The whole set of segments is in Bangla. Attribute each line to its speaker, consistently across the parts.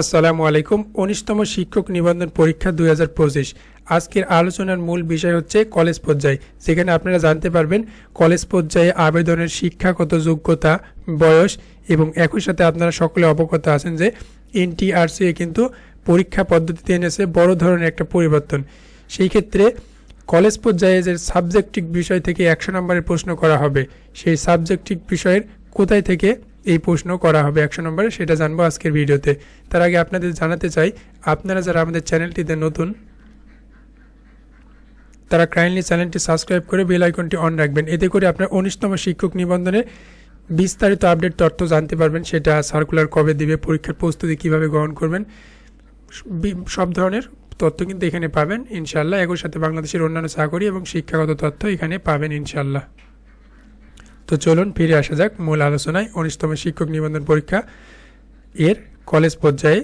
Speaker 1: আসসালামু আলাইকুম। উনিশতম শিক্ষক নিবন্ধন পরীক্ষা দুই হাজার পঁচিশ। আজকের আলোচনার মূল বিষয় হচ্ছে কলেজ পর্যায়ে। যেখানে আপনারা জানতে পারবেন, কলেজ পর্যায়ে আবেদনের শিক্ষাগত যোগ্যতা, বয়স এবং একই সাথে আপনারা সকলে অবগত আছেন যে এনটিআরসি কিন্তু পরীক্ষা পদ্ধতিতে এনেছে বড় ধরনের একটা পরিবর্তন। সেই ক্ষেত্রে কলেজ পর্যায়ে যে সাবজেক্টিভ বিষয় থেকে একশো নম্বরের প্রশ্ন করা হবে, সেই সাবজেক্টিভ বিষয়ের কোথায় থেকে এই প্রশ্ন করা হবে একশো নম্বরে, সেটা জানব আজকের ভিডিওতে। তার আগে আপনাদের জানাতে চাই, আপনারা যারা আমাদের চ্যানেলটিতে নতুন, তারা কাইন্ডলি চ্যানেলটি সাবস্ক্রাইব করে বেল আইকনটি অন রাখবেন। এতে করে আপনার উনিশতম শিক্ষক নিবন্ধনে বিস্তারিত আপডেট তথ্য জানতে পারবেন, সেটা সার্কুলার কবে দিবে, পরীক্ষার প্রস্তুতি কীভাবে গ্রহণ করবেন সব ধরনের তথ্য কিন্তু এখানে পাবেন। ইনশাল্লাহ একই সাথে বাংলাদেশের অন্যান্য চাকরি এবং শিক্ষাগত তথ্য এখানে পাবেন ইনশাল্লাহ তো চলুন ফিরে আসা যাক মূল আলোচনায়। উনিশতম শিক্ষক নিবন্ধন পরীক্ষা এর কলেজ পর্যায়ে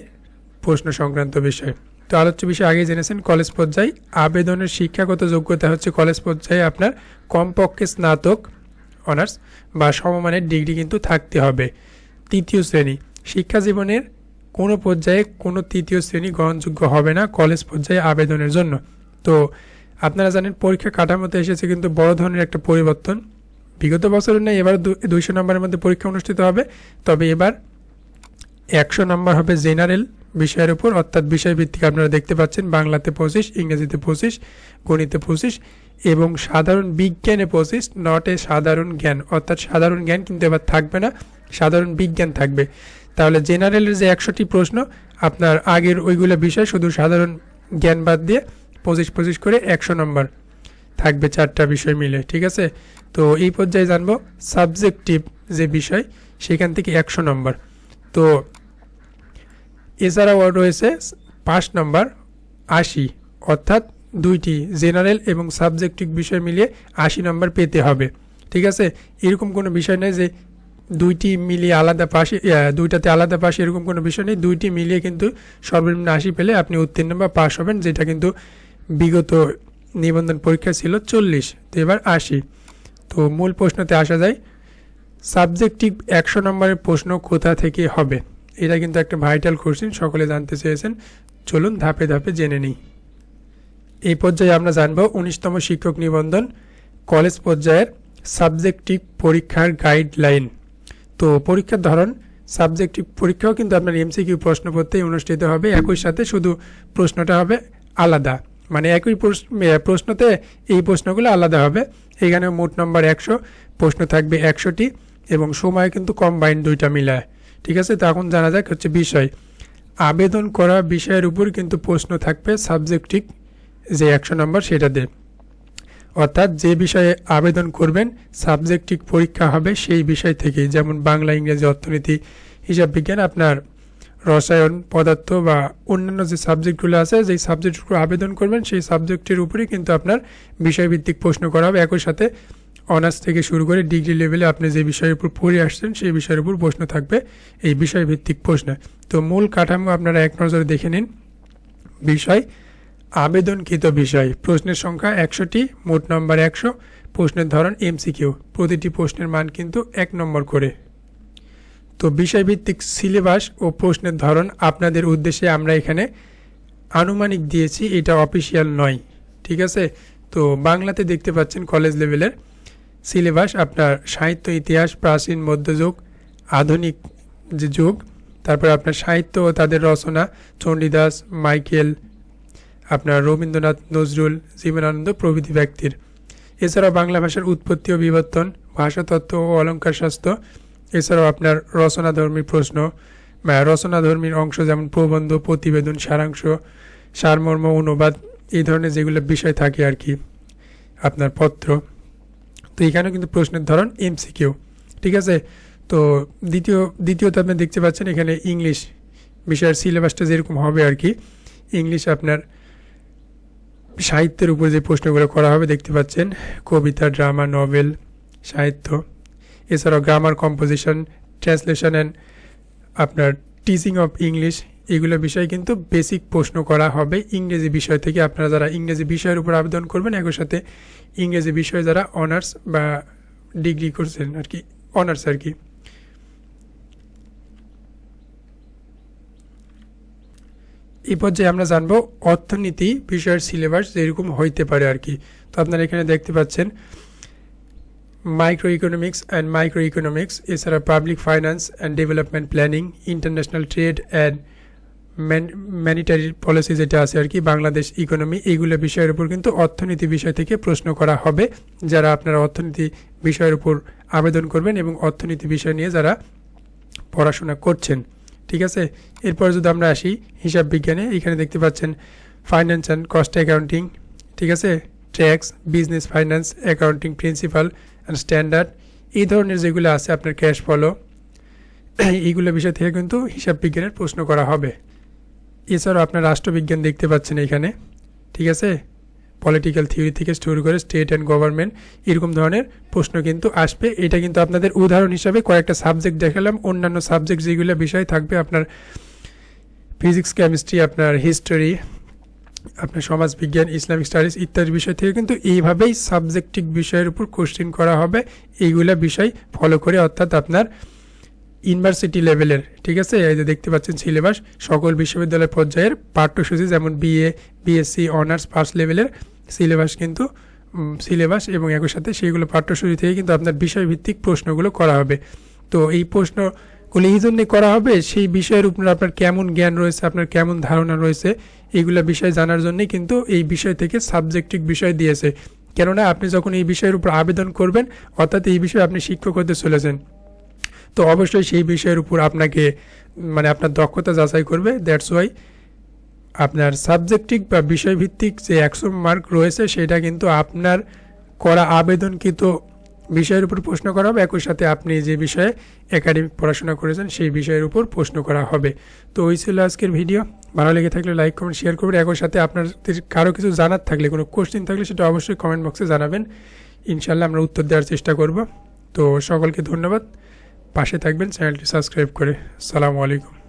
Speaker 1: প্রশ্ন সংক্রান্ত বিষয়। তো আলোচ্য বিষয় আগেই জেনেছেন, কলেজ পর্যায়ে আবেদনের শিক্ষাগত যোগ্যতা হচ্ছে কলেজ পর্যায়ে আপনার কমপক্ষে স্নাতক অনার্স বা সমমানের ডিগ্রি কিন্তু থাকতে হবে তৃতীয় শ্রেণি। শিক্ষা জীবনের কোনো পর্যায়ে কোনো তৃতীয় শ্রেণি গ্রহণযোগ্য হবে না কলেজ পর্যায়ে আবেদনের জন্য। তো আপনারা জানেন পরীক্ষা কাঠামোতে এসেছে কিন্তু বড় ধরনের একটা পরিবর্তন। বিগত বছরের নেই এবার দুইশো নম্বরের মধ্যে পরীক্ষা অনুষ্ঠিত হবে। তবে এবার একশো নম্বর হবে জেনারেল বিষয়ের উপর, অর্থাৎ বিষয়ভিত্তিক আপনারা দেখতে পাচ্ছেন, বাংলাতে পঁচিশ, ইংরেজিতে পঁচিশ, গণিতে পঁচিশ, এবং সাধারণ বিজ্ঞানে পঁচিশ নট এ সাধারণ জ্ঞান। অর্থাৎ সাধারণ জ্ঞান কিন্তু এবার থাকবে না, সাধারণ বিজ্ঞান থাকবে। তাহলে জেনারেলের যে একশোটি প্রশ্ন, আপনার আগের ওইগুলো বিষয় শুধু সাধারণ জ্ঞান বাদ দিয়ে পঁচিশ পঁচিশ করে একশো নম্বর। থাকবে চারটা বিষয় মিলে, ঠিক আছে? তো এই পর্যায়ে জানব সাবজেক্টিভ যে বিষয়, সেখান থেকে একশো নম্বর। তো এছাড়াও রয়েছে পাঁচ নম্বর আশি, অর্থাৎ দুইটি জেনারেল এবং সাবজেক্টিভ বিষয় মিলিয়ে আশি নম্বর পেতে হবে, ঠিক আছে? এরকম কোনো বিষয় নেই যে দুইটি মিলিয়ে আলাদা পাশে দুইটাতে আলাদা পাশে এরকম কোনো বিষয় নেই। দুইটি মিলিয়ে কিন্তু সর্বনিম্ন আশি পেলে আপনি উত্তীর্ণ বা পাশ হবেন, যেটা কিন্তু বিগত নিবন্ধন পরীক্ষা ছিল চল্লিশ, তো এবার আশি। তো মূল প্রশ্নতে আসা যায় সাবজেক্টিভ একশো নম্বরের প্রশ্ন কোথা থেকে হবে? এটা কিন্তু একটা ভাইটাল কোশ্চেন সকলে জানতে চেয়েছেন। চলুন ধাপে ধাপে জেনে নিই। এই পর্যায়ে আমরা জানব উনিশতম শিক্ষক নিবন্ধন কলেজ পর্যায়ের সাবজেক্টিভ পরীক্ষার গাইডলাইন তো পরীক্ষার ধরন সাবজেক্টিভ পরীক্ষাও কিন্তু আপনার এমসিকিউ প্রশ্নপত্রেই অনুষ্ঠিত হবে, একই সাথে শুধু প্রশ্নটা হবে আলাদা। মানে একই প্রশ্ন- প্রশ্নতে এই প্রশ্নগুলো আলাদা হবে। এখানে মোট নম্বর একশো, প্রশ্ন থাকবে একশোটি এবং সময় কিন্তু কম্বাইন্ড দুইটা মিলায়। ঠিক আছে? তো এখন জানা যাক হচ্ছে বিষয়। আবেদন করা বিষয়ের উপর কিন্তু প্রশ্ন থাকবে সাবজেক্টিভ যে একশো নম্বর সেটাতে অর্থাৎ যে বিষয়ে আবেদন করবেন সাবজেক্টিভ পরীক্ষা হবে সেই বিষয় থেকে যেমন বাংলা, ইংরেজি অর্থনীতি, হিসাব বিজ্ঞান আপনার রসায়ন পদার্থ বা অন্যান্য যে সাবজেক্টগুলো আছে, যেই সাবজেক্টগুলো আবেদন করবেন, সেই সাবজেক্টের উপরেই কিন্তু আপনার বিষয়ভিত্তিক প্রশ্ন করা হবে। একই সাথে অনার্স থেকে শুরু করে ডিগ্রি লেভেলে আপনি যে বিষয়ের উপর পড়ে আসছেন, সেই বিষয়ের উপর প্রশ্ন থাকবে এই বিষয়ভিত্তিক প্রশ্ন। তো মূল কাঠামো আপনারা এক নজরে দেখে নিন। বিষয়, আবেদনকৃত বিষয়। প্রশ্নের সংখ্যা একশোটি, মোট নম্বর একশো, প্রশ্নের ধরন এমসিকিউ প্রতিটি প্রশ্নের মান কিন্তু এক নম্বর করে। তো বিষয়ভিত্তিক সিলেবাস ও প্রশ্নের ধরন আপনাদের উদ্দেশ্যে আমরা এখানে আনুমানিক দিয়েছি, এটা অফিসিয়াল নয়, ঠিক আছে? তো বাংলাতে দেখতে পাচ্ছেন কলেজ লেভেলের সিলেবাস, আপনার সাহিত্য, ইতিহাস, প্রাচীন, মধ্যযুগ, আধুনিক যে যুগ, তারপর আপনার সাহিত্য ও তাদের রচনা, চণ্ডীদাস, মাইকেল, আপনার রবীন্দ্রনাথ, নজরুল, জীবনানন্দ প্রভৃতি ব্যক্তির। এছাড়াও বাংলা ভাষার উৎপত্তি ও বিবর্তন, ভাষাতত্ত্ব ও অলঙ্কার শাস্ত্র এছাড়াও আপনার রচনাধর্মী প্রশ্ন বা রচনাধর্মীর অংশ যেমন প্রবন্ধ, প্রতিবেদন, সারাংশ, সারমর্ম, অনুবাদ, এই ধরনের যেগুলো বিষয় থাকে আর কি, আপনার পত্র। তো এখানেও কিন্তু প্রশ্নের ধরন এমসিকিউ ঠিক আছে? তো দ্বিতীয়, দ্বিতীয়ত আপনি দেখতে পাচ্ছেন এখানে ইংলিশ বিষয়ের সিলেবাসটা যেরকম হবে আর কি, ইংলিশ আপনার সাহিত্যের উপর যে প্রশ্নগুলো করা হবে দেখতে পাচ্ছেন, কবিতা, ড্রামা, নভেল, সাহিত্য। এছাড়াও গ্রামার কম্পোজিশন ট্রান্সলেশন অ্যান্ড আপনার টিচিং অফ ইংলিশ এগুলো বিষয়ে কিন্তু বেসিক প্রশ্ন করা হবে। ইংরেজি বিষয় থেকে আপনারা যারা ইংরেজি বিষয়ের উপর আবেদন করবেন, একই সাথে ইংরেজি বিষয়ে যারা অনার্স বা ডিগ্রি করছেন আর কি অনার্স আর কি এই পর্যায়ে আমরা জানব অর্থনীতি বিষয়ের সিলেবাস যেরকম হইতে পারে আর কি তো আপনারা এখানে দেখতে পাচ্ছেন micro economics and micro economics এছাড়া public finance and development planning international trade and monetary policy যেটা আছে আর কি, বাংলাদেশ ইকোনমি এইগুলো বিষয়ের উপর কিন্তু অর্থনীতি বিষয় থেকে প্রশ্ন করা হবে। যারা আপনারা অর্থনীতি বিষয়ের উপর আবেদন করবেন এবং অর্থনীতি বিষয় নিয়ে যারা পড়াশোনা করছেন, ঠিক আছে? এরপর যদি আমরা আসি হিসাব বিজ্ঞানে, এখানে দেখতে পাচ্ছেন ফাইন্যান্স অ্যান্ড কস্ট অ্যাকাউন্টিং ঠিক আছে? Tax business finance accounting principal standard এই ধরনের যেগুলো আছে আপনার ক্যাশ ফলো এইগুলো বিষয় থেকে কিন্তু হিসাব বিজ্ঞানের প্রশ্ন করা হবে। এছাড়াও আপনার রাষ্ট্রবিজ্ঞান দেখতে পাচ্ছেন এখানে, ঠিক আছে? পলিটিক্যাল থিওরি থেকে শুরু করে স্টেট অ্যান্ড গভর্নমেন্ট এরকম ধরনের প্রশ্ন কিন্তু আসবে। এটা কিন্তু আপনাদের উদাহরণ হিসাবে কয়েকটা সাবজেক্ট দেখালাম। অন্যান্য সাবজেক্ট যেগুলো বিষয় থাকবে আপনার ফিজিক্স কেমিস্ট্রি আপনার হিস্টোরি আপনার সমাজবিজ্ঞান, ইসলামিক স্টাডিজ ইত্যাদি বিষয় থেকে কিন্তু এইভাবেই সাবজেক্টিভ বিষয়ের উপর কোশ্চেন করা হবে। এইগুলা বিষয় ফলো করে অর্থাৎ আপনার ইউনিভার্সিটি লেভেলের ঠিক আছে? এই যে দেখতে পাচ্ছেন সিলেবাস সকল বিশ্ববিদ্যালয় পর্যায়ের পাঠ্যসূচি যেমন বিএ বিএসসি অনার্স ফার্স্ট লেভেলের সিলেবাস কিন্তু সিলেবাস এবং একই সাথে সেইগুলো পাঠ্যসূচি থেকে কিন্তু আপনার বিষয়ভিত্তিক প্রশ্নগুলো করা হবে। তো এই প্রশ্নগুলো এই জন্যে করা হবে, সেই বিষয়ের উপর আপনার কেমন জ্ঞান রয়েছে, আপনার কেমন ধারণা রয়েছে এইগুলো বিষয় জানার জন্যই কিন্তু এই বিষয় থেকে সাবজেক্টিভ বিষয় দিয়েছে। কেননা আপনি যখন এই বিষয়ের উপর আবেদন করবেন, অর্থাৎ এই বিষয়ে আপনি শিক্ষক হতে চলেছেন, তো অবশ্যই সেই বিষয়ের উপর আপনাকে মানে আপনার দক্ষতা যাচাই করবে। দ্যাটস ওয়াই আপনার সাবজেক্টিভ বা বিষয়ভিত্তিক যে একশো মার্ক রয়েছে, সেটা কিন্তু আপনার করা আবেদনকৃত বিষয়ের উপর প্রশ্ন করা হবে। একই সাথে আপনি যে বিষয়ে একাডেমিক পড়াশোনা করেছেন, সেই বিষয়ের উপর প্রশ্ন করা হবে। তো ওই ছিল আজকের ভিডিও ভালো লেগে থাকলে লাইক কমেন্ট শেয়ার করবেন একই সাথে আপনাদের কারও কিছু জানার থাকলে, কোনো কোশ্চেন থাকলে সেটা অবশ্যই কমেন্ট বক্সে জানাবেন। ইনশাল্লাহ আমরা উত্তর দেওয়ার চেষ্টা করব। তো সকলকে ধন্যবাদ। পাশে থাকবেন চ্যানেলটি সাবস্ক্রাইব করে। সালামু আলাইকুম।